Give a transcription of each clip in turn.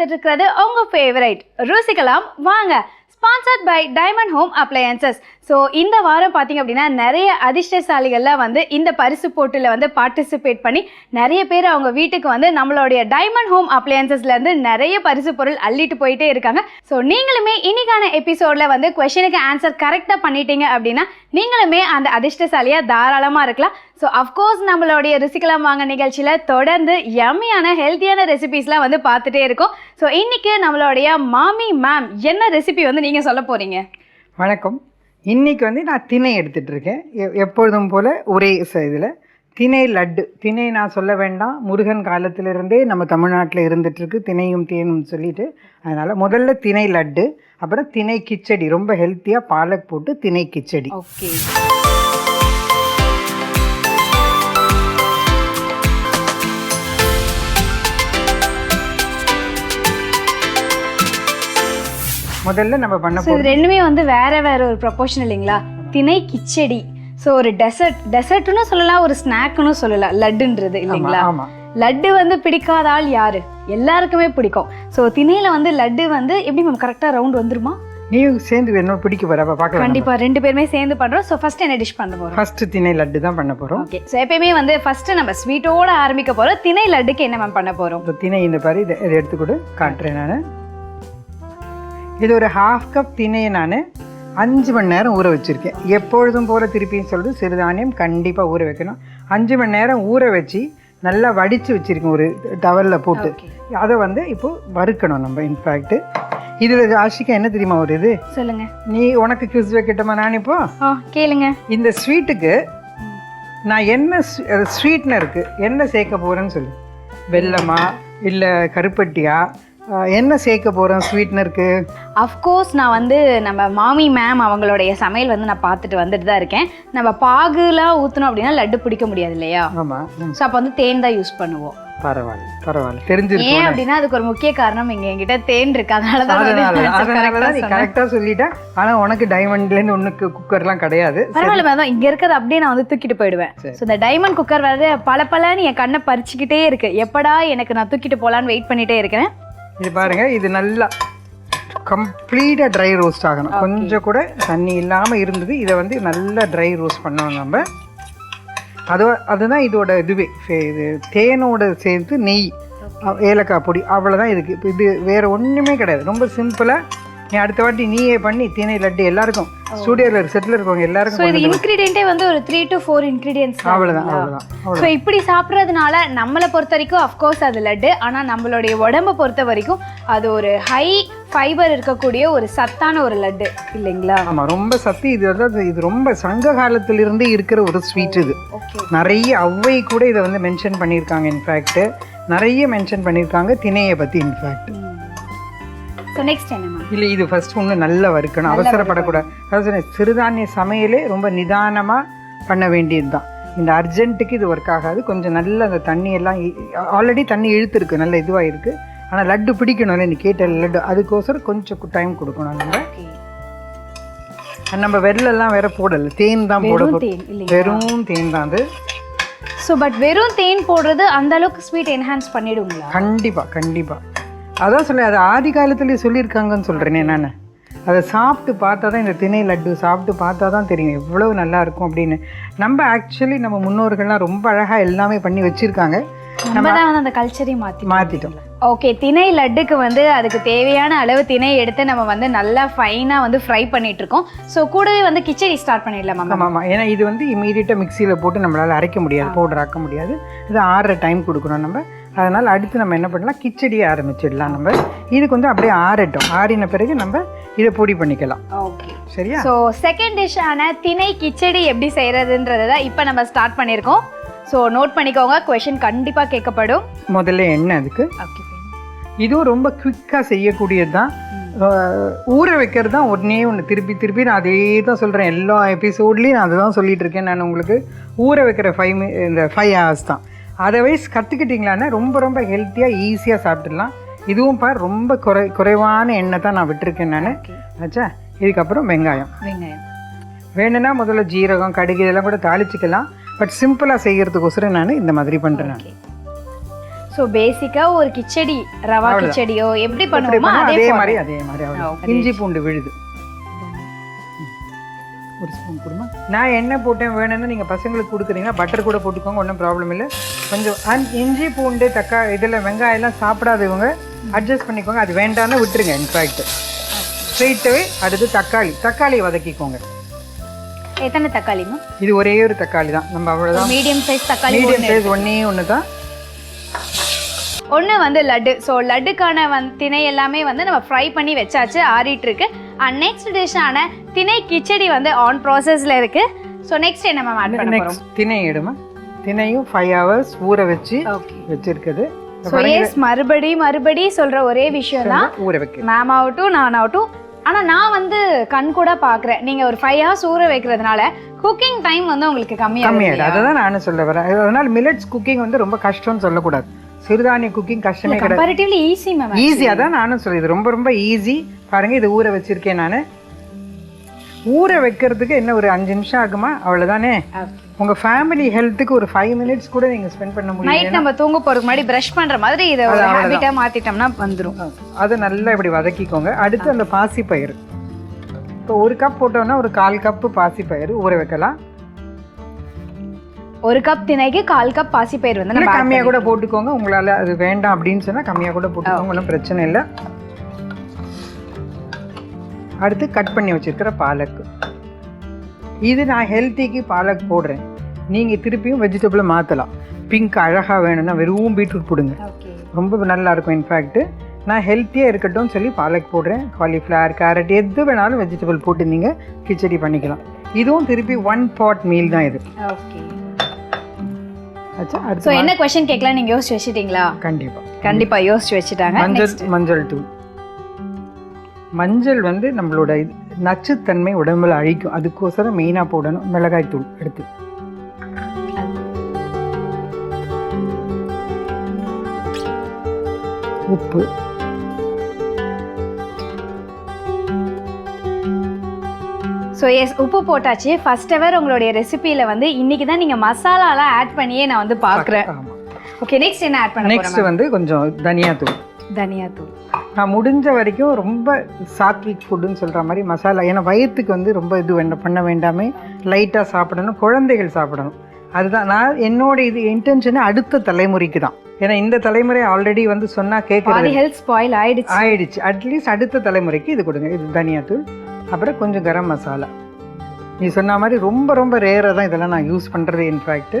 பார்த்துட்டு இருக்கிறது உங்க ஃபேவரைட் ருசிக்கலாம். வாங்க. Sponsored by diamond home appliances so இந்த வாரம் பார்த்தீங்க அப்படின்னா நிறைய அதிர்ஷ்டசாலிகள்லாம் வந்து இந்த பரிசு போட்டியில் வந்து பார்ட்டிசிபேட் பண்ணி நிறைய பேர் அவங்க வீட்டுக்கு வந்து நம்மளுடைய டைமண்ட் ஹோம் அப்ளையன்சஸ்லேருந்து நிறைய பரிசு பொருள் அள்ளிட்டு போயிட்டே இருக்காங்க. ஸோ நீங்களுமே இன்னைக்கான எபிசோடில் வந்து கொஷனுக்கு ஆன்சர் கரெக்டாக பண்ணிட்டீங்க அப்படின்னா நீங்களுமே அந்த அதிர்ஷ்டசாலியாக தாராளமாக இருக்கலாம். ஸோ அஃப்கோர்ஸ் நம்மளுடைய ருசிக்கலாம் வாங்க நிகழ்ச்சியில் தொடர்ந்து யம்மியான ஹெல்த்தியான ரெசிபீஸ்லாம் வந்து பார்த்துட்டே இருக்கோம். ஸோ இன்றைக்கி நம்மளுடைய மாமி மேம் என்ன ரெசிபி வந்து நீங்கள் சொல்ல போகிறீங்க வணக்கம். இன்னைக்கு வந்து நான் திணை எடுத்துட்டு இருக்கேன் எப்பொழுதும் போல் ஒரே இதில் திணை லட்டு. திணை நான் சொல்ல வேண்டாம். முருகன் காலத்திலிருந்தே நம்ம தமிழ்நாட்டில் இருந்துட்டு திணையும் தேனும் சொல்லிட்டு. அதனால் முதல்ல திணை லட்டு அப்புறம் திணை கிச்சடி. ரொம்ப ஹெல்த்தியாக பாலக் போட்டு திணை கிச்சடி. ஓகே. முதல்ல நம்ம பண்ண ஸோ இது ரெண்டுமே வந்து வேற வேற ஒரு ப்ரொபோஷன் இல்லைங்களா? திணை கிச்சடி. ஸோ ஒரு டெசர்ட் டெசர்ட்னு சொல்லலாம் ஒரு ஸ்நாக்னு சொல்லலாம். லட்டுன்றது இல்லைங்களா? லட்டு வந்து பிடிக்காத ஆள் யாரு? எல்லாருக்குமே பிடிக்கும். ஸோ திணையில வந்து லட்டு வந்து எப்படி மேம் கரெக்டாக ரவுண்ட் வந்துருமா? நீயும் சேர்ந்து என்ன பிடிக்க போற அப்ப பார்க்கலாம் கண்டிப்பா ரெண்டு பேருமே சேர்ந்து பண்றோம். ஸோ ஃபர்ஸ்ட் என்ன டிஷ் பண்ண போறோம்? ஃபர்ஸ்ட் திணை லட்டு தான் பண்ண போகிறோம் ஓகே ஸோ எப்பயுமே வந்து ஃபர்ஸ்ட் நம்ம ஸ்வீட்டோட ஆரம்பிக்க போறோம். திணை லட்டுக்கு என்ன மேம் பண்ண போறோம்? திணை இந்த பாரு இதை இதை எடுத்துக்கொடு காட்டுறேன் நான். இது ஒரு ஹாஃப் கப் திணையை நான் அஞ்சு மணி நேரம் ஊற வச்சுருக்கேன். எப்பொழுதும் போல திருப்பியும் சொல்லுது சிறுதானியம் கண்டிப்பாக ஊற வைக்கணும். அஞ்சு மணி நேரம் ஊற வச்சு நல்லா வடித்து வச்சுருக்கேன் ஒரு டவலில் போட்டு. அதை வந்து இப்போ வறுக்கணும் நம்ம இன்ஃபேக்ட்டு இதில் ஆஷிகா என்ன தெரியுமா ஒரு இது? சொல்லுங்க. நீ உனக்கு கிஸ் வைக்கட்டுமா நான் இப்போ? கேளுங்க. இந்த ஸ்வீட்டுக்கு நான் என்ன ஸ்வீட்னருக்கு என்ன சேர்க்க போகிறேன்னு சொல்லு. வெல்லமா இல்லை கருப்பட்டியா என்ன சேர்க்க போகிறேன் ஸ்வீட்னருக்கு அஃப்கோர்ஸ் நான் வந்து நம்ம மாமி மேம் அவங்களுடைய சமையல் வந்து நான் பார்த்துட்டு வந்துட்டு தான் இருக்கேன். நம்ம பாகுலாம் ஊற்றணும் அப்படின்னா லட்டு பிடிக்க முடியாது இல்லையா? ஆமாம் ஸோ அப்போ வந்து தேன் தான் யூஸ் பண்ணுவோம். பரவாயில்ல பரவாயில்ல. தெரிஞ்சிருக்கும் ஏன் அப்படின்னா அதுக்கு ஒரு முக்கிய காரணம் இங்க என்கிட்ட தேன் இருக்கு. அதனால தான் நீ. கரெக்டாக சொல்லிட்ட ஆனால் உனக்கு டைமண்ட்லேருந்து ஒன்றுக்கு குக்கர்லாம் கிடையாது. பரவாயில்ல மேம் இங்க இருக்கிறது அப்படியே நான் வந்து தூக்கிட்டு போயிடுவேன். ஸோ இந்த டைமண்ட் குக்கர் வந்து பல பலன்னு என் கண்ணை பறிச்சுக்கிட்டே இருக்கு. எப்படா எனக்கு நான் தூக்கிட்டு போலான்னு வெயிட் பண்ணிட்டே இருக்கிறேன். இது பாருங்க இது நல்லா கம்ப்ளீட்டாக ட்ரை ரோஸ்ட் ஆகணும். கொஞ்சம் கூட தண்ணி இல்லாமல் இருந்தது. இதை வந்து நல்லா ட்ரை ரோஸ்ட் பண்ணணும் நம்ம. அது அதுதான் இதோட இதுவே. இது தேனோட சேர்த்து நெய் ஏலக்காய் பொடி அவ்வளோதான் இதுக்கு. இது வேறு ஒன்றுமே கிடையாது. ரொம்ப சிம்பிளாக நீ அடுத்த வாட்டி நீயே பண்ணி திணை லட்டு எல்லாருக்கும் ஸ்டூடியோவில் செட்டில் இருக்கவங்க ஸோ எல்லாருக்கும் இது இன்க்ரீடியன்ட்டே வந்து ஒரு த்ரீ டு ஃபோர் இன்க்ரீடியன்ஸ் அவ்வளோதான் அவ்வளோதான் அவ்வளோ ஸோ இப்படி சாப்பிட்றதுனால நம்மளை பொறுத்த வரைக்கும் அஃப்கோர்ஸ் அது லட்டு. ஆனால் நம்மளுடைய உடம்பை பொறுத்த வரைக்கும் அது ஒரு ஹை ஃபைபர் இருக்கக்கூடிய ஒரு சத்தான ஒரு லட்டு இல்லைங்களா? ஆமாம் ரொம்ப சத்து. இது வந்து இது ரொம்ப சங்க காலத்திலிருந்தே இருக்கிற ஒரு ஸ்வீட் இது. நிறைய ஔவை கூட இதை வந்து மென்ஷன் பண்ணியிருக்காங்க இன்ஃபேக்ட் நிறைய மென்ஷன் பண்ணியிருக்காங்க திணையை பற்றி இன்ஃபேக்ட் ஸோ நெக்ஸ்ட் என்ன மேம் இல்லை இது ஃபர்ஸ்ட் ஒன்று நல்லா வறுக்கணும். அவசரப்படக்கூடாது. அதாவது சிறுதானிய சமையலே ரொம்ப நிதானமாக பண்ண வேண்டியது தான் இந்த அர்ஜென்ட்டுக்கு இது ஒர்க் ஆகாது. கொஞ்சம் நல்ல அந்த தண்ணி எல்லாம் ஆல்ரெடி தண்ணி இழுத்துருக்கு. நல்ல இதுவாக இருக்குது ஆனால் லட்டு பிடிக்கணும்ல நீ கேட்ட லட்டு. அதுக்கோசரம் கொஞ்சம் டைம் கொடுக்கணும். நம்ம நம்ம வெள்ளெல்லாம் வேற போடலை. தேன் தான் போட வெறும். தேன் தேன் அது. ஸோ பட் வெறும் தேன் போடுறது அந்த அளவுக்கு ஸ்வீட் என்ஹான்ஸ் பண்ணிடுங்களா? கண்டிப்பா கண்டிப்பா. அதான் சொல்ல அது ஆதி காலத்துலேயே சொல்லியிருக்காங்கன்னு சொல்கிறேனே நான். அதை சாப்பிட்டு பார்த்தா தான் இந்த திணை லட்டு சாப்பிட்டு பார்த்தா தான் தெரியும் எவ்வளவு நல்லா இருக்கும் அப்படின்னு. நம்ம ஆக்சுவலி நம்ம முன்னோர்கள்லாம் ரொம்ப அழகாக எல்லாமே பண்ணி வச்சுருக்காங்க. நம்ம தான் வந்து அந்த கல்ச்சரையும் மாற்றி மாற்றிட்டோம் ஓகே திணை லட்டுக்கு வந்து அதுக்கு தேவையான அளவு திணை எடுத்து நம்ம வந்து நல்லா ஃபைனாக வந்து ஃப்ரை பண்ணிட்டு இருக்கோம் ஸோ கூடவே வந்து கிச்சடி ஸ்டார்ட் பண்ணிடலாமா மேம் ஆமாம் ஆமாம் ஏன்னா இது வந்து இமீடியட்டாக மிக்சியில் போட்டு நம்மளால் அரைக்க முடியாது பவுடர் ஆக்க முடியாது. இது ஆறுற டைம் கொடுக்கணும் நம்ம. அதனால் அடுத்து நம்ம என்ன பண்ணலாம்? கிச்சடியை ஆரம்பிச்சிடலாம் நம்ம. இதுக்கு வந்து அப்படியே ஆறட்டும். ஆறின பிறகு நம்ம இதை பொடி பண்ணிக்கலாம். ஓகே. சரியா? ஸோ செகண்ட் டிஷ்ஷான திணை கிச்சடி எப்படி செய்கிறதுன்றதை தான் இப்போ நம்ம ஸ்டார்ட் பண்ணியிருக்கோம். ஸோ நோட் பண்ணிக்கோங்க. கொஷின் கண்டிப்பாக கேட்கப்படும். முதல்ல எண்ணெய் அதுக்கு. ஓகே இதுவும் ரொம்ப குயிக்காக செய்யக்கூடியது தான் ஊற வைக்கிறது தான் உடனே ஒன்று திருப்பி திருப்பி நான் அதே தான் சொல்கிறேன் எல்லா எபிசோட்லேயும் நான் அதை தான் சொல்லிட்டு இருக்கேன். நான் உங்களுக்கு ஊற வைக்கிற ஃபைவ் இந்த ஃபைவ் ஹவர்ஸ் தான். அதர்வைஸ் கற்றுக்கிட்டிங்களான்னா ரொம்ப ரொம்ப ஹெல்த்தியாக ஈஸியாக சாப்பிட்டுடலாம். இதுவும் பார் ரொம்ப குறை குறைவான எண்ணெய் தான் நான் விட்டுருக்கேன் நான். ஆச்சா? இதுக்கப்புறம் வெங்காயம். வெங்காயம். வேணும்னா முதல்ல ஜீரகம் கடுகு இதெல்லாம் கூட தாளிச்சிக்கலாம். பட் சிம்பிளாக செய்கிறதுக்கோசரம் நான் இந்த மாதிரி பண்ணுறேன் ஸோ பேசிக்கா ஒரு கிச்சடி ரவா. கிச்சடியோ எப்படி பண்ணுவோமோ? அதே. மாதிரி அதே மாதிரி. இஞ்சி பூண்டு விழுது. ஒரு ஸ்பூன் கொடுமா? நான் என்ன போட்டேன் வேணும்னு நீங்கள் பசங்களுக்கு கொடுக்குறீங்கன்னா பட்டர் கூட போட்டுக்கோங்க ஒன்றும் ப்ராப்ளம் இல்லை. கொஞ்சம் அந் இஞ்சி பூண்டு தக்காளி இதில் வெங்காயம் எல்லாம் சாப்பிடாதவங்க அட்ஜஸ்ட் பண்ணிக்கோங்க. அது வேண்டாம்னு விட்டுருங்க இன்ஃபேக்ட் ஸ்ட்ரெயிட்டவே அடுத்து தக்காளி. தக்காளியை வதக்கிக்கோங்க. எத்தனை தக்காளி இது ஒரே ஒரு தக்காளி தான். நம்ம அவ்வளோதான் மீடியம் சைஸ் தக்காளி மீடியம் சைஸ் ஒன்றே ஒன்று தான். ஒன்று வந்து லட்டு. ஸோ லட்டுக்கான வந் திணை எல்லாமே வந்து நம்ம ஃப்ரை பண்ணி வச்சாச்சு ஆறிட்டு இருக்கு. அண்ட் நெக்ஸ்ட் டிஷ்ஷான திணை கிச்சடி வந்து ஆன் ப்ராசஸில் இருக்கு. ஸோ நெக்ஸ்ட் என்ன மேம் ஆட் பண்ண நெக்ஸ்ட் திணை எடுமா திணையும் ஃபைவ் ஹவர்ஸ் ஊற வச்சு வச்சிருக்குது. ஸோ எஸ் மறுபடி மறுபடி சொல்ற ஒரே விஷயம் தான். ஊற வைக்க மேம் ஆகட்டும் நான் ஆகட்டும். ஆனால் நான் வந்து கண் கூட பார்க்குறேன் நீங்கள் ஒரு ஃபைவ் ஹவர்ஸ் ஊற வைக்கிறதுனால குக்கிங் டைம் வந்து உங்களுக்கு கம்மியாகும் கம்மியாயிடும். அதை தான் நானும் சொல்ல வரேன். அதனால மில்லட்ஸ் குக்கிங் வந்து ரொம்ப கஷ்டம்னு சொல்லக்கூடாது. சிறுதானிய குக்கிங் கஷ்டமே கிடையாது. ஈஸி மேம் ஈஸி அதான் நானும் சொல்லுது ரொம்ப ரொம்ப ஈஸி பாருங்க இது ஊற வச்சிருக்கேன் நான். ஊற வைக்கிறதுக்கு என்ன ஒரு அஞ்சு நிமிஷம் ஆகுமா? அவ்வளவுதானே? உங்க ஃபேமிலி ஹெல்த்துக்கு ஒரு ஃபைவ் மினிட்ஸ் கூட நீங்க ஸ்பெண்ட் பண்ண முடியும் நைட் நம்ம தூங்க போறதுக்கு முன்னாடி பிரஷ் பண்ற மாதிரி இதை ஒரு ஹேபிட்டா மாத்திட்டோம்னா வந்துரும். அதை நல்லா இப்படி வதக்கிக்கோங்க. அடுத்து அந்த பாசி பயிறு இப்போ ஒரு கப் போட்டோம்னா ஒரு கால் கப்பு பாசி பயிறு ஊற வைக்கலாம். ஒரு கப் திணைக்கு கால் கப் பாசிப்பயிர் வந்து நம்ம கம்மியாக கூட போட்டுக்கோங்க. உங்களால் அது வேண்டாம் அப்படின்னு சொன்னால் கம்மியாக கூட போட்டுக்கோங்க. ஒன்றும் பிரச்சனை இல்லை. அடுத்து கட் பண்ணி வச்சிருக்கிற பாலக்கு இது நான் ஹெல்த்திக்கு பாலக் போடுறேன். நீங்கள் திருப்பியும் வெஜிடபிளை மாற்றலாம் பிங்க் அழகாக வேணும்னா வெறும் பீட்ரூட் போடுங்க. ரொம்ப நல்லா இருக்கும் இன்ஃபேக்ட்டு நான் ஹெல்த்தியாக இருக்கட்டும்னு சொல்லி பாலக் போடுறேன். காலிஃப்ளவர் கேரட் எது வேணாலும் வெஜிடபிள் போட்டு நீங்கள் கிச்சடி பண்ணிக்கலாம். இதுவும் திருப்பி ஒன் பாட் மீல் தான் இது. Okay. ஸோ என்ன கொஸ்டின் கேட்கலாம் நீங்க யோசிச்சு வச்சிட்டீங்களா? கண்டிப்பாக கண்டிப்பா யோசிச்சு வச்சுட்டாங்க. மஞ்சள் மஞ்சள் தூள். மஞ்சள் வந்து நம்மளோட இது நச்சுத்தன்மை உடம்புல அழிக்கும். அதுக்கோசரம் மெயினாக போடணும். மிளகாய் தூள் எடுத்து உப்பு. ஸோ எஸ் உப்பு போட்டாச்சு. ஃபர்ஸ்ட் எவர் உங்களுடைய ரெசிபியில வந்து இன்னைக்கு தான் நீங்க மசாலாலாம் ஆட் பண்ணியே நான் வந்து பார்க்குறேன் ஓகே நெக்ஸ்ட் என்ன ஆட் பண்ண நெக்ஸ்ட் வந்து கொஞ்சம் தனியா தூள் தனியா தூள் நான் முடிஞ்ச வரைக்கும் ரொம்ப சாத்விக் ஃபுட்டுன்னு சொல்கிற மாதிரி மசாலா ஏன்னா வயிற்றுக்கு வந்து ரொம்ப இது வேண்டாம் பண்ண வேண்டாமே. லைட்டாக சாப்பிடணும் குழந்தைகள் சாப்பிடணும். அதுதான் நான் என்னோட இது இன்டென்ஷனே அடுத்த தலைமுறைக்கு தான். ஏன்னா இந்த தலைமுறை ஆல்ரெடி வந்து சொன்னால் கேட்குறது ஹெல்த் ஸ்பாயில் ஆயிடுச்சு. ஆயிடுச்சு. அட்லீஸ்ட் அடுத்த தலைமுறைக்கு இது கொடுங்க இது தனியாத்தூள். அப்புறம் கொஞ்சம் கரம் மசாலா. நீ சொன்ன மாதிரி ரொம்ப ரொம்ப ரேராக தான் இதெல்லாம் நான் யூஸ் பண்ணுறது இன்ஃபேக்ட்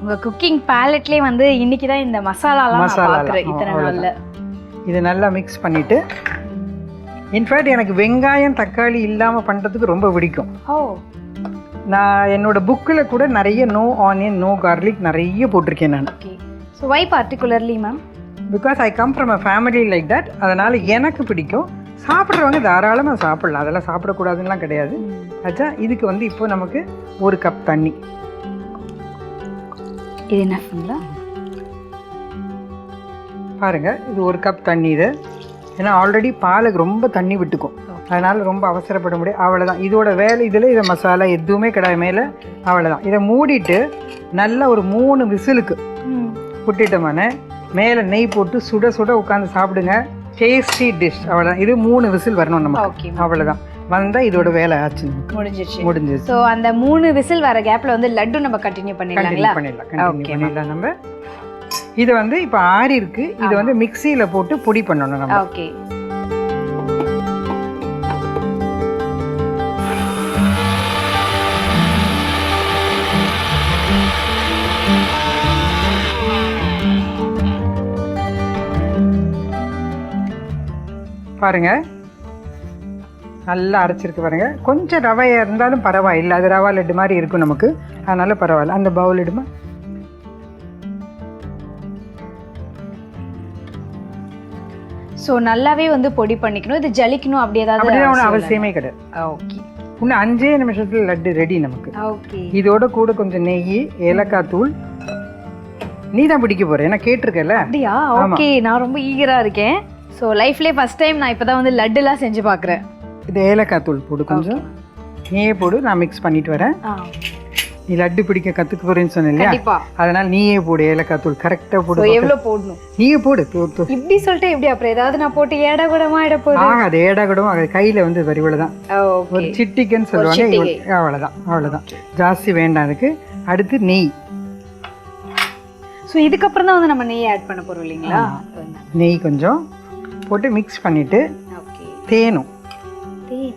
உங்க குக்கிங் பேலட்லயே வந்து இன்னைக்கு தான் இந்த மசாலாலாம் மசாலாலாம், பார்க்குறேன் இத்தனை. நாள்ல. இது நல்லா மிக்ஸ் பண்ணிவிட்டு இன்ஃபேக்ட் எனக்கு வெங்காயம் தக்காளி இல்லாமல் பண்ணுறதுக்கு ரொம்ப பிடிக்கும். ஓ. நான் என்னோட புக்கில் கூட நிறைய நோ ஆனியன் நோ கார்லிக் நிறைய போட்டிருக்கேன் நான். So why particularly ma'am because I come from a family like that அதனால் எனக்கு பிடிக்கும். சாப்பிட்றவங்க தாராளமாக சாப்பிடலாம். அதெல்லாம் சாப்பிடக்கூடாதுன்னெலாம் கிடையாது. ஆச்சா இதுக்கு வந்து இப்போ நமக்கு ஒரு கப் தண்ணி. இது என்னங்களா பாருங்க இது ஒரு கப் தண்ணி இது. ஏன்னா ஆல்ரெடி பாலுக்கு ரொம்ப தண்ணி விட்டுக்கும். அதனால ரொம்ப அவசரப்பட முடியாது. அவ்வளோதான் இதோட வேலை இதில் இதை மசாலா எதுவுமே கிடையாது மேலே அவ்வளோதான் இதை மூடிட்டு நல்லா ஒரு மூணு விசிலுக்கு விட்டுட்டோமான மேலே நெய் போட்டு சுட சுட உட்காந்து சாப்பிடுங்க. டேஸ்டி டிஷ் அவ்வளோதான் இது மூணு விசில் வரணும் நமக்கு. ஓகே அவ்வளோதான் வந்தால் இதோட வேலை ஆச்சு நமக்கு முடிஞ்சிருச்சு முடிஞ்சிச்சு. ஸோ அந்த மூணு விசில் வர கேப்ல வந்து லட்டு நம்ம கண்டினியூ பண்ணிடலாங்களா? பண்ணிடலாம். கண்டினியூ பண்ணிடலாம் நம்ம. இது வந்து இப்போ ஆறி இருக்கு இது வந்து மிக்சியில் போட்டு பொடி பண்ணணும் நம்ம. ஓகே பாருங்க. நல்லா அரைச்சிருக்கு பாருங்க. கொஞ்சம் ரவையா இருந்தாலும் பரவாயில்லை. அது ரவா லட்டு மாதிரி இருக்கும் நமக்கு. அதனால பரவாயில்ல. அந்த பவுல் எடுமா ஸோ நல்லாவே வந்து பொடி பண்ணிக்கணும். இது ஜலிக்கணும் அப்படி ஏதாவது அவசியமே கிடையாது. ஓகே இன்னும் அஞ்சே நிமிஷத்துல லட்டு ரெடி நமக்கு. ஓகே இதோட கூட கொஞ்சம் நெய் ஏலக்காய் தூள். நீ தான் பிடிக்க போற. ஏன்னா கேட்டிருக்கல அப்படியா? ஓகே நான் ரொம்ப ஈகரா இருக்கேன். ஸோ லைஃப்லேயே ஃபர்ஸ்ட் டைம் நான் இப்பதான் வந்து லட்டுலாம் செஞ்சு பார்க்குறேன் இது ஏலக்காய் தூள் போடு கொஞ்சம். நீயே போடு நான் மிக்ஸ் பண்ணிட்டு வரேன். நீ லட்டு பிடிக்க கற்றுக்க போறேன்னு சொன்ன இல்லையா? கண்டிப்பா. அதனால நீயே போடு ஏலக்காய் தூள் கரெக்டாக போடு எவ்வளவு போடணும்? நீயே போடு இப்படி சொல்லிட்டு எப்படி? அப்புறம் ஏதாவது நான் போட்டு ஏடா கூடமா இட போகுது ஆகாது ஏடா கூட அது கையில் வந்து வரிவளை தான் ஒரு சிட்டிக்குன்னு சொல்லுவாங்க அவ்வளவுதான் அவ்வளவுதான். ஜாஸ்தி வேண்டாம் அதுக்கு. அடுத்து நெய். ஸோ இதுக்கப்புறம் தான் வந்து நம்ம நெய் ஆட் பண்ண போறோம் இல்லைங்களா? நெய் கொஞ்சம். போட்டு மிக்ஸ் பண்ணிட்டு தேனும். தேன்.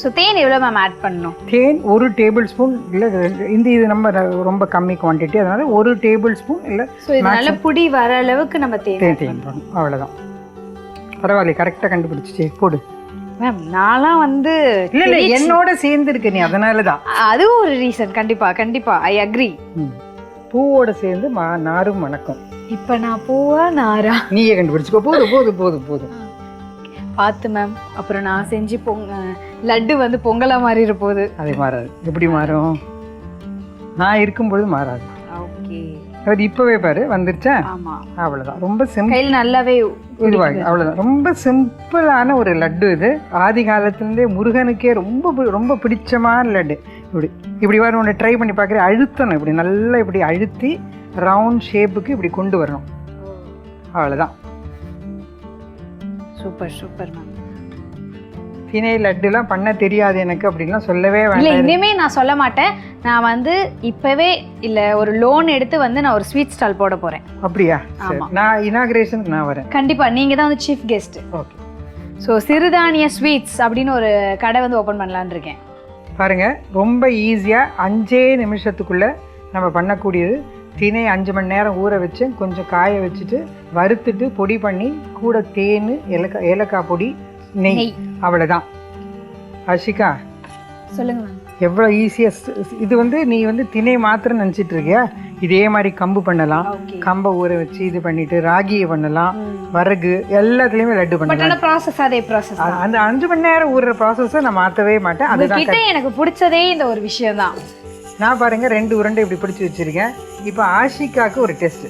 ஸோ தேன் எவ்வளோ மேம் ஆட் பண்ணணும்? தேன் ஒரு டேபிள் ஸ்பூன் இல்லை இந்த இது நம்ம ரொம்ப கம்மி குவான்டிட்டி அதனால ஒரு டேபிள் ஸ்பூன் இல்லை ஸோ நல்ல புடி வர அளவுக்கு நம்ம தேன் தேன் தேன் போடணும் அவ்வளோதான் பரவாயில்ல கரெக்டாக கண்டுபிடிச்சிச்சு. போடு. மேம் நான்லாம் வந்து இல்லை இல்லை என்னோட சேர்ந்து இருக்க நீ அதனால தான் அதுவும் ஒரு ரீசன் கண்டிப்பா கண்டிப்பா. I agree. பூவோட சேர்ந்து மா நாரும் மணக்கும் இப்போ நான் பூவா நாரா நீயே கண்டுபிடிச்சிக்கோ. போதும் போதும் போதும் போதும். பார்த்து மேம் அப்புறம் நான் செஞ்சு பொங்க லட்டு வந்து பொங்கலா மாறிட போகுது அது மாறாது. எப்படி மாறும்? நான் இருக்கும்பொழுது மாறாது. ஓகே. அது இப்போவே பாரு வந்துருச்சா? ஆமா. அவ்வளோதான் ரொம்ப சிம்பிள் கையில் நல்லாவே இதுவாக அவ்வளோதான் ரொம்ப சிம்பிளான ஒரு லட்டு இது. ஆதி காலத்துலேருந்தே முருகனுக்கே ரொம்ப ரொம்ப பிடிச்சமான லட்டு. இப்படி இப்படி வர ஒன்று ட்ரை பண்ணி பார்க்குறேன். அழுத்தணும். இப்படி நல்லா இப்படி அழுத்தி ரவுண்ட் ஷேப்புக்கு இப்படி கொண்டு வரணும். அவ்வளோதான் சூப்பர் சூப்பர் மேம் திணை லட்டுலாம் பண்ண தெரியாது எனக்கு அப்படின்லாம் சொல்லவே வேண்டாம். இனிமே நான் சொல்ல மாட்டேன். நான் வந்து இப்பவே இல்ல ஒரு லோன் எடுத்து வந்து நான் ஒரு ஸ்வீட் ஸ்டால் போட போறேன். அப்படியா? நான் இனாகிரேஷனுக்கு நான் வரேன். கண்டிப்பா. நீங்க தான் வந்து சீஃப் கெஸ்ட் ஓகே. ஸோ சிறுதானிய ஸ்வீட்ஸ் அப்படின்னு ஒரு கடை வந்து ஓபன் பண்ணலான்னு இருக்கேன். பாருங்க ரொம்ப ஈஸியாக அஞ்சே நிமிஷத்துக்குள்ள நம்ம பண்ணக்கூடியது திணை அஞ்சு மணி நேரம் ஊற வச்சு கொஞ்சம் காய வச்சுட்டு வறுத்துட்டு பொடி பண்ணி கூட தேன் ஏலக்காய் ஏலக்காய் பொடி நெய். அவ்வளோதான் அஷிகா சொல்லுங்க எவ்வளோ ஈஸியஸ்ட் இது வந்து நீ வந்து திணை மாத்திரம் நினச்சிட்டு இருக்கியா? இதே மாதிரி கம்பு பண்ணலாம். கம்பை ஊற வச்சு இது பண்ணிட்டு ராகியை பண்ணலாம். வரகு எல்லாத்துலேயுமே லட்டு பண்ணலாம். ப்ராசஸ் அதே ப்ராசஸ் அந்த அஞ்சு மணி நேரம் ஊறுற ப்ராசஸை நான் மாற்றவே மாட்டேன். அதுதான் எனக்கு பிடிச்சதே இந்த ஒரு விஷயம் தான் நான் பாருங்க ரெண்டு உருண்டை இப்படி பிடிச்சி வச்சிருக்கேன். இப்போ ஆஷிகாக்கு ஒரு டெஸ்ட்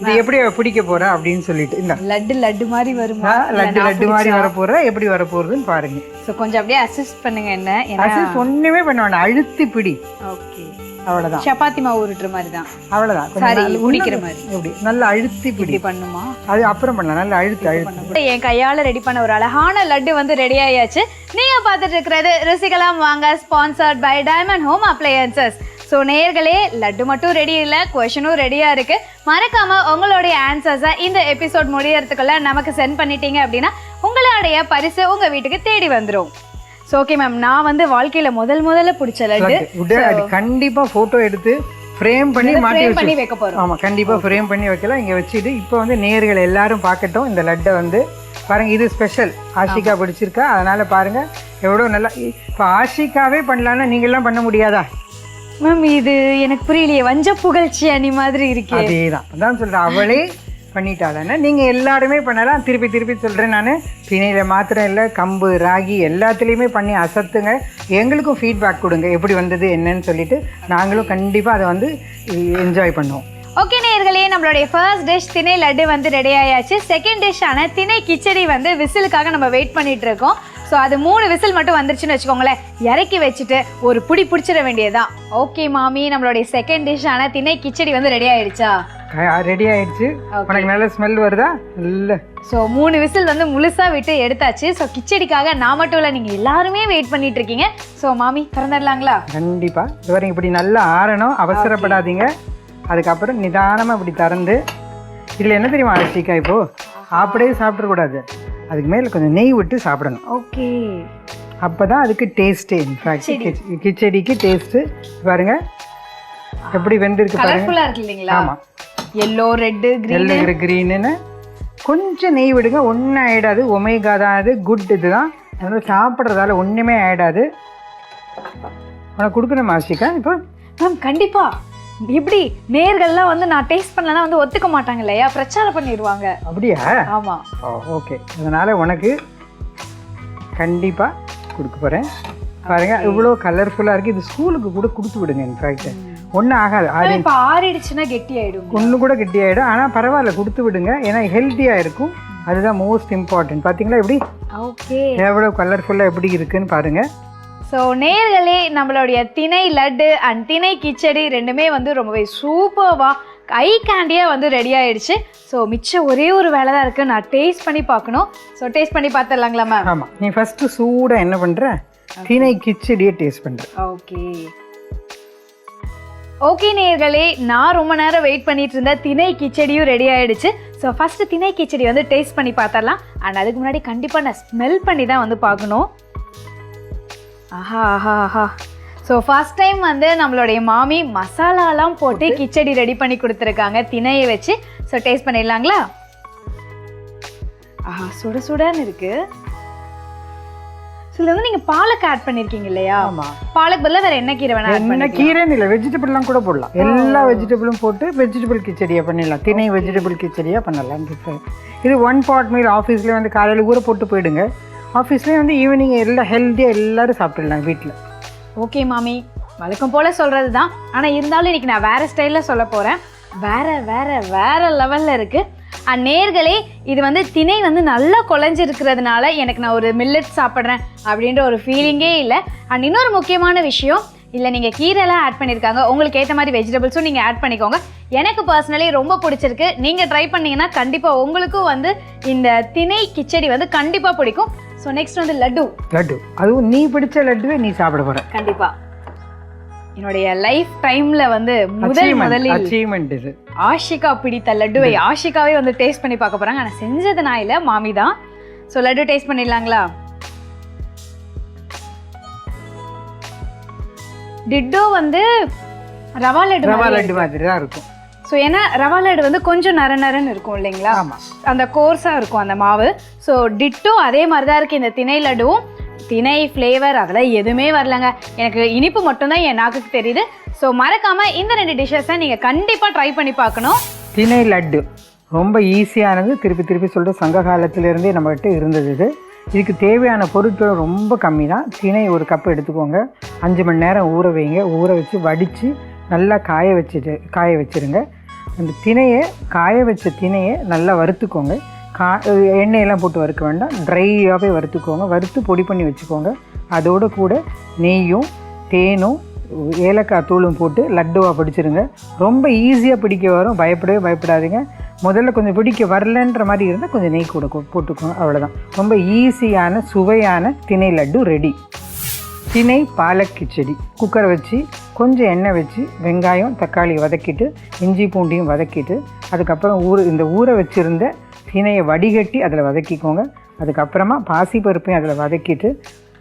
இது எப்படி பிடிக்க போறா அப்படின்னு சொல்லிட்டு இந்த. லட்டு லட்டு மாதிரி வருமா? லட்டு லட்டு மாதிரி வர போறா எப்படி வர போறதுன்னு பாருங்க. ஸோ கொஞ்சம் அப்படியே அசிஸ்ட் பண்ணுங்க என்ன? ஏன்னா அசிஸ் ஒண்ணுமே பண்ண வேண்டாம் அழுத்தி பிடி. ஓகே அவ்வளவுதான். சப்பாத்தி மாவு உருட்டுற மாதிரி தான் அவ்வளவுதான் சாரி உடிக்கிற மாதிரி. இப்படி நல்லா அழுத்தி பிடி. பண்ணுமா? அது அப்புறம் பண்ணலாம் நல்லா அழுத்தி அழுத்தி. என் கையால ரெடி பண்ண ஒரு அழகான லட்டு வந்து ரெடி ஆயாச்சு. நீங்க பார்த்துட்டு இருக்கிறது ருசிகலாம் வாங்க sponsored by diamond home appliances so நேர்களே லட்டு மட்டும் ரெடி இல்லை கொஷனும் ரெடியா இருக்கு. மறக்காம உங்களுடைய ஆன்சர்ஸை இந்த எபிசோட் முடியறதுக்குள்ள நமக்கு சென்ட் பண்ணிட்டீங்க அப்படின்னா உங்களுடைய பரிசு உங்க வீட்டுக்கு தேடி வந்துரும். ஸோ ஓகே மேம் நான் வந்து வாழ்க்கையில முதல் முதல்ல பிடிச்ச லட்டு. உடனே அது கண்டிப்பா போட்டோ எடுத்து ஃப்ரேம் பண்ணி மாட்டி பண்ணி வைக்க போறோம். ஆமா கண்டிப்பா ஃப்ரேம் பண்ணி வைக்கலாம். இங்க வச்சுட்டு இப்போ வந்து நேர்கள் எல்லாரும் பார்க்கட்டும். இந்த லட்டை வந்து பாருங்க இது ஸ்பெஷல் ஆஷிகா பிடிச்சிருக்கா. அதனால பாருங்க எவ்வளோ நல்லா இப்போ ஆஷிகாவே பண்ணலான்னா நீங்க எல்லாம் பண்ண முடியாதா? மேம் இது எனக்கு புரியலையே வஞ்ச புகழ்ச்சி அணி மாதிரி இருக்கே. அதே தான் அதான் சொல்றேன். அவளே பண்ணிட்டாளன்னா நீங்க எல்லாருமே பண்ணலாம். திருப்பி திருப்பி சொல்றேன் நான். திணையில மாத்திரம் இல்லை கம்பு ராகி எல்லாத்துலேயுமே பண்ணி அசத்துங்க. எங்களுக்கும் ஃபீட்பேக் கொடுங்க. எப்படி வந்தது என்னன்னு சொல்லிட்டு நாங்களும் கண்டிப்பா அதை வந்து என்ஜாய் பண்ணுவோம். ஓகே நேயர்களே நம்மளுடைய ஃபர்ஸ்ட் டிஷ் திணை லட்டு வந்து ரெடி ஆயாச்சு. செகண்ட் டிஷ்ஷான திணை கிச்சடி வந்து விசிலுக்காக நம்ம வெயிட் பண்ணிட்டு இருக்கோம். ஸோ அது மூணு விசில் மட்டும் வந்துருச்சுன்னு வச்சுக்கோங்களேன். இறக்கி வச்சுட்டு ஒரு புடி பிடிச்சிட வேண்டியதுதான் ஓகே மாமி நம்மளுடைய செகண்ட் டிஷ்ஷான திணை கிச்சடி வந்து ரெடி ஆயிடுச்சா? ரெடி ஆயிடுச்சு. உனக்கு நல்ல ஸ்மெல் வருதா? நல்ல ஸோ மூணு விசில் வந்து முழுசா விட்டு எடுத்தாச்சு. ஸோ கிச்சடிக்காக நான் மட்டும் இல்லை நீங்கள் எல்லாருமே வெயிட் பண்ணிட்டு இருக்கீங்க. ஸோ மாமி திறந்துடலாங்களா? கண்டிப்பா. இது வரைக்கும் இப்படி நல்லா ஆறணும். அவசரப்படாதீங்க. அதுக்கப்புறம் நிதானமா இப்படி திறந்து இதுல என்ன தெரியுமா ஆஷிகா இப்போ? அப்படியே சாப்பிடக்கூடாது. அதுக்கு மேல கொஞ்சம் நெய் விட்டு சாப்பிடணும். ஓகே. அப்பதான் அதுக்கு டேஸ்ட்டே இன்ஃபேக்ட் கிச்சடிக்கு டேஸ்ட்டு பாருங்க. எப்படி வெந்திருக்கு பாருங்க. இல்லைங்களா? ஆமா. எல்லோ ரெட்டு எல்லுங்கிற க்ரீனுன்னு கொஞ்சம் நெய் விடுங்க. ஒன்றும் ஆயிடாது. ஒமேகா தான் அது. குட் இதுதான். அதனால சாப்பிட்றதால ஒன்றுமே ஆயிடாது. உனக்கு கொடுக்கணும் ஆஷிகா? இப்போ? மேம் கண்டிப்பா. எப்படி நேர்கள்லாம் வந்து நான் டேஸ்ட் பண்ணலன்னா வந்து ஒத்துக்க மாட்டாங்க இல்லையா? பிரச்சாரம் பண்ணிடுவாங்க அப்படியா? ஆமா. ஓ ஓகே அதனால் உனக்கு கண்டிப்பாக கொடுக்க போகிறேன் பாருங்க இவ்வளோ கலர்ஃபுல்லாக இருக்குது இது ஸ்கூலுக்கு கூட கொடுத்து விடுங்க இன்ஃபேக்ட் ஒன்றும் ஆகாது. அது இப்ப ஆறிடுச்சுன்னா கெட்டி ஆயிடும் ஒன்று கூட கெட்டியாயிடும். ஆனால் பரவாயில்ல கொடுத்து விடுங்க. ஏன்னா ஹெல்த்தியாக இருக்கும். அதுதான் மோஸ்ட் இம்பார்ட்டன்ட் பார்த்தீங்களா எப்படி? ஓகே எவ்வளோ கலர்ஃபுல்லாக எப்படி இருக்குன்னு பாருங்கள் ஸோ நேர்களே நம்மளுடைய திணை லட்டு அண்ட் திணை கிச்சடி ரெண்டுமே வந்து ரொம்பவே சூப்பர்வா ஐ கேண்டியாக வந்து ரெடி ஆயிடுச்சு. ஸோ மிச்சம் ஒரே ஒரு வேலை தான் இருக்குது நான் டேஸ்ட் பண்ணி பார்க்கணும். ஸோ டேஸ்ட் பண்ணி பார்த்துடலாங்களா மேம் ஆமாம் நீ ஃபஸ்ட்டு சூடாக என்ன பண்ணுற தினை கிச்சடியை டேஸ்ட் பண்ணுற ஓகே ஓகே நேயர்களே நான் ரொம்ப நேரம் வெயிட் பண்ணிட்டு இருந்த திணை கிச்சடியும் ரெடி ஆயிடுச்சு. ஸோ ஃபர்ஸ்ட் திணை கிச்சடி வந்து டேஸ்ட் பண்ணி பார்த்தரலாம் அண்ட் அதுக்கு முன்னாடி கண்டிப்பாக நான் ஸ்மெல் பண்ணி தான் வந்து பார்க்கணும். ஆஹா ஆஹா ஆஹா. ஸோ ஃபர்ஸ்ட் டைம் வந்து நம்மளுடைய மாமி மசாலாலாம் போட்டு கிச்சடி ரெடி பண்ணி கொடுத்துருக்காங்க. திணையை வச்சு. So taste பண்ணிடலாங்களா? ஆஹா சுட சுடன்னு இருக்கு. இதில் வந்து நீங்கள் பாலக் ஆட் பண்ணியிருக்கீங்க இல்லையா? ஆமாம் பாலக் பதிலாக வேற என்ன கீரை வேணா என்ன கீரைன்னு இல்லை வெஜிடபிள்லாம் கூட போடலாம். எல்லா வெஜிடபிளும் போட்டு வெஜிடபிள் கிச்சடியாக பண்ணிடலாம். திணை வெஜிடபிள் கிச்சடியாக பண்ணலாம். இது ஒன் பாட் மீல் ஆஃபீஸ்லேயே வந்து காலையில் ஊற போட்டு போயிடுங்க. ஆஃபீஸ்லேயே வந்து ஈவினிங் எல்லாம் ஹெல்த்தியாக எல்லோரும் சாப்பிட்டுடலாம் வீட்டில் ஓகே மாமி. வழக்கம் போல் சொல்கிறது தான் ஆனால் இருந்தாலும் இன்றைக்கி நான் வேறு ஸ்டைலில் சொல்ல போகிறேன் வேறு வேறு வேறு லெவலில் இருக்குது அண்ட் நேர்களே இது வந்து திணை வந்து நல்லா குழஞ்சிருக்கிறதுனால எனக்கு நான் ஒரு மில்லட் சாப்பிட்றேன் அப்படின்ற ஒரு ஃபீலிங்கே இல்லை. அண்ட் இன்னொரு முக்கியமான விஷயம். இல்லை நீங்கள் கீரைலாம் ஆட் பண்ணியிருக்காங்க உங்களுக்கு ஏற்ற மாதிரி வெஜிடபிள்ஸும் நீங்கள் ஆட் பண்ணிக்கோங்க. எனக்கு பர்சனலி ரொம்ப பிடிச்சிருக்கு. நீங்கள் ட்ரை பண்ணிங்கன்னா கண்டிப்பாக உங்களுக்கும் வந்து இந்த திணை கிச்சடி வந்து கண்டிப்பாக பிடிக்கும். ஸோ நெக்ஸ்ட் வந்து லட்டு. லட்டு. அதுவும் நீ பிடிச்ச லட்டுவே நீ சாப்பிட போகிற கண்டிப்பா. என்னுடைய லைஃப் டைம்ல வந்து முதல் முதலில் அச்சீவ்மெண்ட் இது. ஆஷிகா பிடித்த லட்டுவை ஆஷிகாவே வந்து டேஸ்ட் பண்ணி பார்க்க போறாங்க. ஆனா செஞ்சது நான் இல்ல மாமி தான். ஸோ லட்டு டேஸ்ட் பண்ணிடலாங்களா? டிட்டோ வந்து ரவா லட்டு ரவா லட்டு மாதிரி தான் இருக்கும். ஸோ ஏன்னா ரவா லட்டு வந்து கொஞ்சம் நர நரன்னு இருக்கும் இல்லைங்களா? அந்த கோர்ஸாக இருக்கும் அந்த மாவு. ஸோ டிட்டோ அதே மாதிரி தான் இருக்குது இந்த திணை லட்டுவும். திணை ஃப்ளேவர் அதெல்லாம் எதுவுமே வரலங்க. எனக்கு இனிப்பு மட்டும்தான் என் நாக்குக்கு தெரியுது. ஸோ மறக்காமல் இந்த ரெண்டு டிஷ்ஷஸை நீங்கள் கண்டிப்பாக ட்ரை பண்ணி பார்க்கணும். திணை லட்டு. ரொம்ப ஈஸியானது திருப்பி திருப்பி சொல்லிட்டு சங்க காலத்திலேருந்தே நம்மகிட்ட இருந்தது இது. இதுக்கு தேவையான பொருட்கள் ரொம்ப கம்மி தான் திணை ஒரு கப் எடுத்துக்கோங்க. அஞ்சு மணி நேரம் ஊற வைங்க. ஊற வச்சு வடித்து நல்லா காய வச்சுட்டு காய வச்சுருங்க. அந்த திணையை காய வச்ச திணையை நல்லா வறுத்துக்கோங்க. கா எண்ணெயெல்லாம் போட்டு வறுக்க வேண்டாம். ட்ரையாகவே வறுத்துக்கோங்க. வறுத்து பொடி பண்ணி வச்சுக்கோங்க. அதோடு கூட நெய்யும் தேனும் ஏலக்காய் தூளும் போட்டு லட்டுவாக பிடிச்சிருங்க. ரொம்ப ஈஸியாக பிடிக்க வரும். பயப்படவே பயப்படாதீங்க. முதல்ல கொஞ்சம் பிடிக்க வரலன்ற மாதிரி இருந்தால் கொஞ்சம் நெய் கூட போட்டுக்கோங்க. அவ்வளோதான் ரொம்ப ஈஸியான சுவையான திணை லட்டு ரெடி திணை பாலக் செடி குக்கரை வச்சு கொஞ்சம் எண்ணெய் வச்சு வெங்காயம் தக்காளி வதக்கிட்டு இஞ்சி பூண்டையும் வதக்கிட்டு அதுக்கப்புறம் ஊற இந்த ஊற வச்சுருந்த திணையை வடிகட்டி அதில் வதக்கிக்கோங்க. அதுக்கப்புறமா பாசிப்பருப்பையும் அதில் வதக்கிட்டு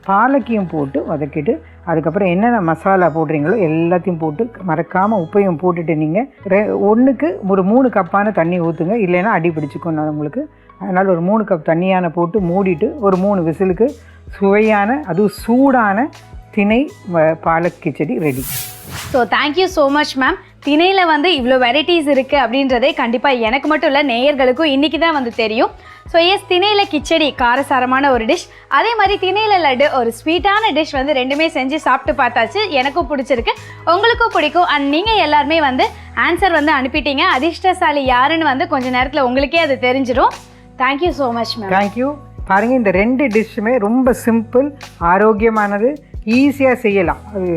பாலக்கையும் போட்டு வதக்கிட்டு அதுக்கப்புறம் என்னென்ன மசாலா போடுறீங்களோ எல்லாத்தையும் போட்டு மறக்காமல் உப்பையும் போட்டுட்டு நீங்கள் ரெ ஒன்றுக்கு ஒரு மூணு கப்பான தண்ணி ஊற்றுங்க இல்லைன்னா அடி பிடிச்சிக்கணும் நான் உங்களுக்கு. அதனால் ஒரு மூணு கப் தண்ணியான போட்டு மூடிட்டு ஒரு மூணு விசிலுக்கு சுவையான அதுவும் சூடான திணை வ- palak khichdi ready so thank you so much ma'am திணையில் வந்து இவ்வளோ வெரைட்டிஸ் இருக்குது அப்படின்றதே கண்டிப்பாக எனக்கு மட்டும் இல்லை நேயர்களுக்கும் இன்றைக்கி தான் வந்து தெரியும். ஸோ எஸ் திணையில் கிச்சடி காரசாரமான ஒரு டிஷ் அதே மாதிரி திணையில் லட்டு ஒரு ஸ்வீட்டான டிஷ் வந்து ரெண்டுமே செஞ்சு சாப்பிட்டு பார்த்தாச்சு. எனக்கும் பிடிச்சிருக்கு. உங்களுக்கும் பிடிக்கும். அண்ட் நீங்கள் எல்லாருமே வந்து ஆன்சர் வந்து அனுப்பிட்டீங்க. அதிர்ஷ்டசாலி யாருன்னு வந்து கொஞ்ச நேரத்தில் உங்களுக்கே அது தெரிஞ்சிடும் thank you so much ma'am thank you பாருங்கள் இந்த ரெண்டு டிஷ்ஷுமே ரொம்ப சிம்பிள் ஆரோக்கியமானது ஈஸியாக செய்யலாம். அது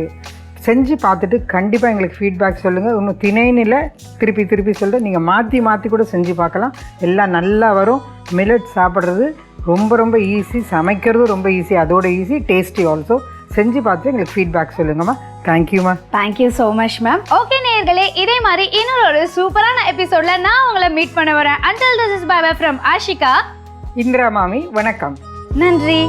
செஞ்சு பார்த்துட்டு கண்டிப்பாக எங்களுக்கு ஃபீட்பேக் சொல்லுங்கள் இன்னும் திணைன்னு இல்லை திருப்பி திருப்பி சொல்லிட்டு நீங்கள் மாற்றி மாற்றி கூட செஞ்சு பார்க்கலாம். எல்லாம் நல்லா வரும். மில்லட் சாப்பிட்றது ரொம்ப ரொம்ப ஈஸி சமைக்கிறதும் ரொம்ப ஈஸி அதோட ஈஸி டேஸ்டி ஆல்சோ செஞ்சு பார்த்து எங்களுக்கு ஃபீட்பேக் சொல்லுங்கம்மா. தேங்க்யூம்மா thank you so much ma'am okay நேயர்களே இதே மாதிரி இன்னொரு ஒரு சூப்பரான எபிசோட்ல நான் உங்களை மீட் பண்ண வரேன் until this is bye from Ashika Indira மாமி வணக்கம். நன்றி.